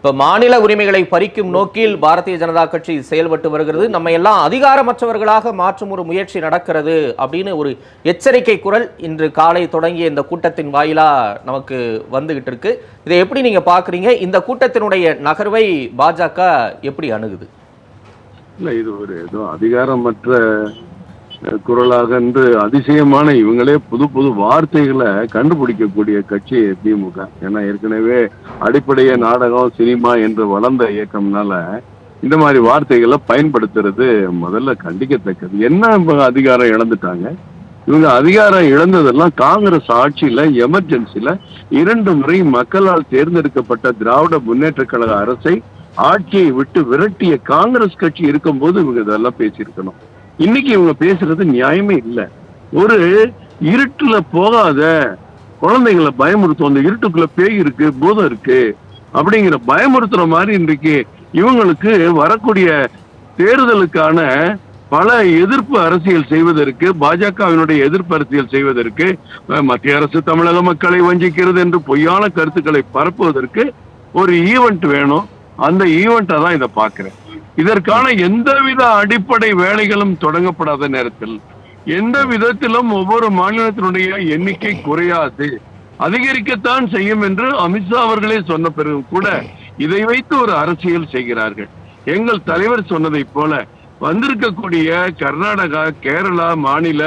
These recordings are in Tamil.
இப்போ மாநில உரிமைகளை பறிக்கும் நோக்கில் பாரதிய ஜனதா கட்சி செயல்பட்டு வருகிறது. நம்ம எல்லாம் அதிகாரமற்றவர்களாக மாற்றும் ஒரு முயற்சி நடக்கிறது அப்படின்னு ஒரு எச்சரிக்கை குரல் இன்று காலை தொடங்கிய இந்த கூட்டத்தின் வாயிலா நமக்கு வந்துகிட்டு இருக்கு. இதை எப்படி நீங்க பாக்குறீங்க இந்த கூட்டத்தினுடைய நகர்வை பாஜக எப்படி அணுகுது? இல்லை இது ஒரு ஏதோ அதிகாரமற்ற குரலாக என்று அதிசயமான இவங்களே புது புது வார்த்தைகளை கண்டுபிடிக்கக்கூடிய கட்சி திமுக. ஏன்னா ஏற்கனவே அடிப்படைய நாடகம் சினிமா என்று வளர்ந்த இயக்கம்னால இந்த மாதிரி வார்த்தைகளை பயன்படுத்துறது முதல்ல கண்டிக்கத்தக்கது. என்ன அதிகாரம் இழந்துட்டாங்க? இவங்க அதிகாரம் இழந்ததெல்லாம் காங்கிரஸ் ஆட்சியில எமர்ஜென்சில இரண்டு முறை மக்களால் தேர்ந்தெடுக்கப்பட்ட திராவிட முன்னேற்ற கழக அரசை ஆட்சியை விட்டு விரட்டிய காங்கிரஸ் கட்சி இருக்கும்போது இவங்க இதெல்லாம் பேசியிருக்கணும். இன்னைக்கு இவங்க பேசுறது நியாயமே இல்லை. ஒரு இருட்டுல போகாத குழந்தைங்களை பயமுறுத்தும். அந்த இருட்டுக்குள்ள பேய் இருக்கு பூதம் இருக்கு அப்படிங்கிற பயமுறுத்துற மாதிரி இன்றைக்கு இவங்களுக்கு வரக்கூடிய தேர்தலுக்கான பல எதிர்ப்பு அரசியல் செய்வதற்கு பாஜகவினுடைய எதிர்ப்பு அரசியல் செய்வதற்கு மத்திய அரசு தமிழக மக்களை வஞ்சிக்கிறது என்று பொய்யான கருத்துக்களை பரப்புவதற்கு ஒரு ஈவெண்ட் வேணும். அந்த ஈவெண்ட்டை தான் இதை பார்க்குறேன். இதற்கான எந்தவித அடிப்படை வேலைகளும் தொடங்கப்படாத நேரத்தில் எந்த விதத்திலும் ஒவ்வொரு மாநிலத்தினுடைய எண்ணிக்கை குறையாது. அதிகரிக்கத்தான் செய்யும் என்று அமித்ஷா அவர்களே சொன்ன பிறகு கூட இதை வைத்து ஒரு அரசியல் செய்கிறார்கள். எங்கள் தலைவர் சொன்னதைப் போல வந்திருக்கக்கூடிய கர்நாடகா கேரளா மாநில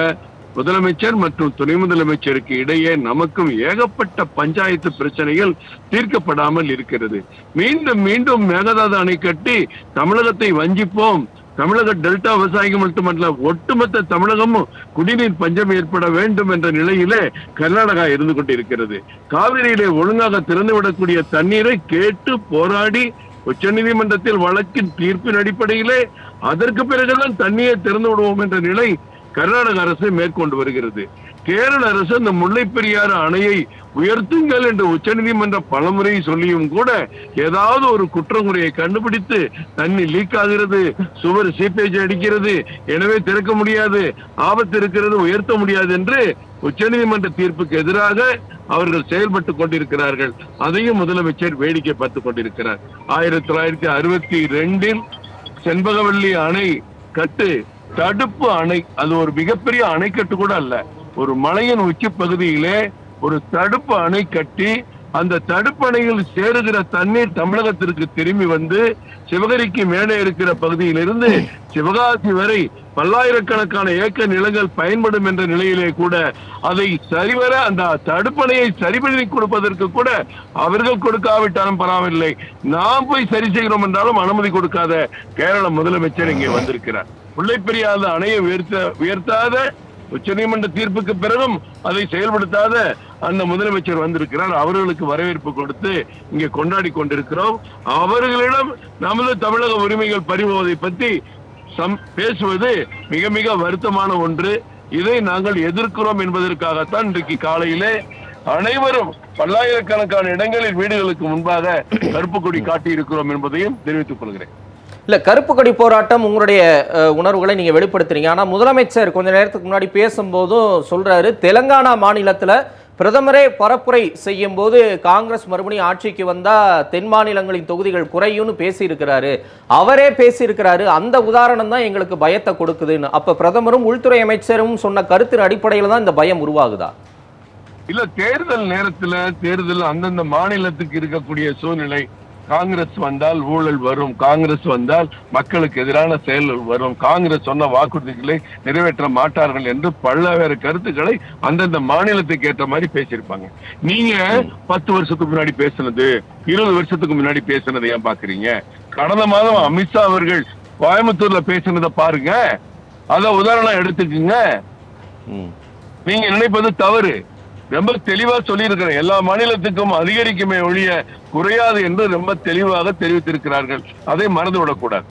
முதலமைச்சர் மற்றும் துணை முதலமைச்சருக்கு இடையே நமக்கும் ஏகப்பட்ட பஞ்சாயத்து பிரச்சனைகள் தீர்க்கப்படாமல் இருக்கிறது. மீண்டும் மீண்டும் மேகதாது அணை கட்டி தமிழகத்தை வஞ்சிப்போம். தமிழக டெல்டா விவசாயிகள் மட்டுமல்ல ஒட்டுமொத்த தமிழகமும் குடிநீர் பஞ்சம் ஏற்பட வேண்டும் என்ற நிலையிலே கர்நாடகா இருந்து கொண்டிருக்கிறது. காவிரியிலே ஒழுங்காக திறந்து விடக்கூடிய தண்ணீரை கேட்டு போராடி உச்சநீதிமன்றத்தில் வழக்கின் தீர்ப்பின் அடிப்படையிலே அதற்கு பிறகுதான் தண்ணீரை திறந்து விடுவோம் என்ற நிலை கர்நாடக அரசு மேற்கொண்டு வருகிறது. கேரள அரசு அந்த முல்லை பெரியாறு அணையை உயர்த்துங்கள் என்று உச்சநீதிமன்ற பலமுறை சொல்லியும் கூட ஏதாவது ஒரு குற்றமுறையை கண்டுபிடித்து தண்ணி லீக் ஆகிறது சுவர் சீப்பேஜ் அடிக்கிறது எனவே திறக்க முடியாது ஆபத்து இருக்கிறது உயர்த்த முடியாது என்று உச்சநீதிமன்ற தீர்ப்புக்கு எதிராக அவர்கள் செயல்பட்டு கொண்டிருக்கிறார்கள். அதையும் முதலமைச்சர் வேடிக்கை பார்த்து கொண்டிருக்கிறார். ஆயிரத்தி தொள்ளாயிரத்தி அறுபத்தி ரெண்டில் செண்பகவல்லி அணை கட்டு தடுப்பு அணை அது ஒரு மிகப்பெரிய அணைக்கட்டு கூட அல்ல. ஒரு மலையின் உச்சி பகுதியிலே ஒரு தடுப்பு அணை கட்டி அந்த தடுப்பணையில் சேருகிற தண்ணீர் தமிழகத்திற்கு திரும்பி வந்து சிவகரிக்கு மேலே இருக்கிற பகுதியிலிருந்து சிவகாசி வரை பல்லாயிரக்கணக்கான ஏக்கர் நிலங்கள் பயன்படும் என்ற நிலையிலே கூட அதை சரிவர அந்த தடுப்பணையை சரி பண்ணி கொடுப்பதற்கு கூட அவர்கள் கொடுக்காவிட்டாலும் பரவாயில்லை. நாம் போய் சரி செய்கிறோம் என்றாலும் அனுமதி கொடுக்காத கேரள முதலமைச்சர் இங்கே வந்திருக்கிறார். முல்லைப்பெரியாத அணையை உயர்த்த உயர்த்தாத உச்சநீதிமன்ற தீர்ப்புக்கு பிறகும் அதை செயல்படுத்தாத அந்த முதலமைச்சர் வந்திருக்கிறார். அவர்களுக்கு வரவேற்பு கொடுத்து இங்கே கொண்டாடி கொண்டிருக்கிறோம். அவர்களிடம் நமது தமிழக உரிமைகள் பறிபோவதை பற்றி சம் பேசுவது மிக மிக வருத்தமான ஒன்று. இதை நாங்கள் எதிர்க்கிறோம் என்பதற்காகத்தான் இன்றைக்கு காலையிலே அனைவரும் பல்லாயிரக்கணக்கான இடங்களில் வீடுகளுக்கு முன்பாக கருப்பு கொடி காட்டியிருக்கிறோம் என்பதையும் தெரிவித்துக் கொள்கிறேன். இல்ல கருப்பு கொடி போராட்டம் உங்களுடைய உணர்வுகளை நீங்க வெளிப்படுத்துறீங்க. ஆனா முதலமைச்சர் கொஞ்ச நேரத்துக்கு முன்னாடி பேசும்போதும் சொல்றாரு தெலங்கானா மாநிலத்துல பிரதமரே பரப்புரை செய்யும் போது காங்கிரஸ் மறுபடியும் ஆட்சிக்கு வந்தா தென் மாநிலங்களின் தொகுதிகள் குறையும்னு பேசியிருக்கிறாரு. அவரே பேசியிருக்கிறாரு. அந்த உதாரணம் தான் எங்களுக்கு பயத்தை கொடுக்குதுன்னு. அப்ப பிரதமரும் உள்துறை அமைச்சரும் சொன்ன கருத்தின் அடிப்படையில தான் இந்த பயம் உருவாகுதா? இல்ல தேர்தல் நேரத்துல தேர்தல் அந்தந்த மாநிலத்துக்கு இருக்கக்கூடிய சூழ்நிலை காங்கிரஸ் வந்தால் ஊழல் வரும். காங்கிரஸ் வந்தால் மக்களுக்கு எதிரான செயல்கள் வரும். காங்கிரஸ் சொன்ன வாக்குறுதிகளை நிறைவேற்ற மாட்டார்கள் என்று பல்வேறு கருத்துக்களை அந்தந்த மாநிலத்துக்கு ஏற்ற மாதிரி பேசியிருப்பாங்க. நீங்க பத்து வருஷத்துக்கு முன்னாடி பேசுனது இருபது வருஷத்துக்கு முன்னாடி பேசுனதை ஏன் பாக்குறீங்க? கடந்த மாதம் அமித்ஷா அவர்கள் கோயம்புத்தூர்ல பேசுனதை பாருங்க. அத உதாரணம் எடுத்துக்கங்க. நீங்க நினைப்பது தவறு. ரொம்ப தெளிவா சொல்லியிருக்கிறேன். எல்லா மாநிலத்துக்கும் அதிகரிக்குமே ஒழிய குறையாது என்று ரொம்ப தெளிவாக தெரிவித்திருக்கிறார்கள். அதை மறந்து விடக்கூடாது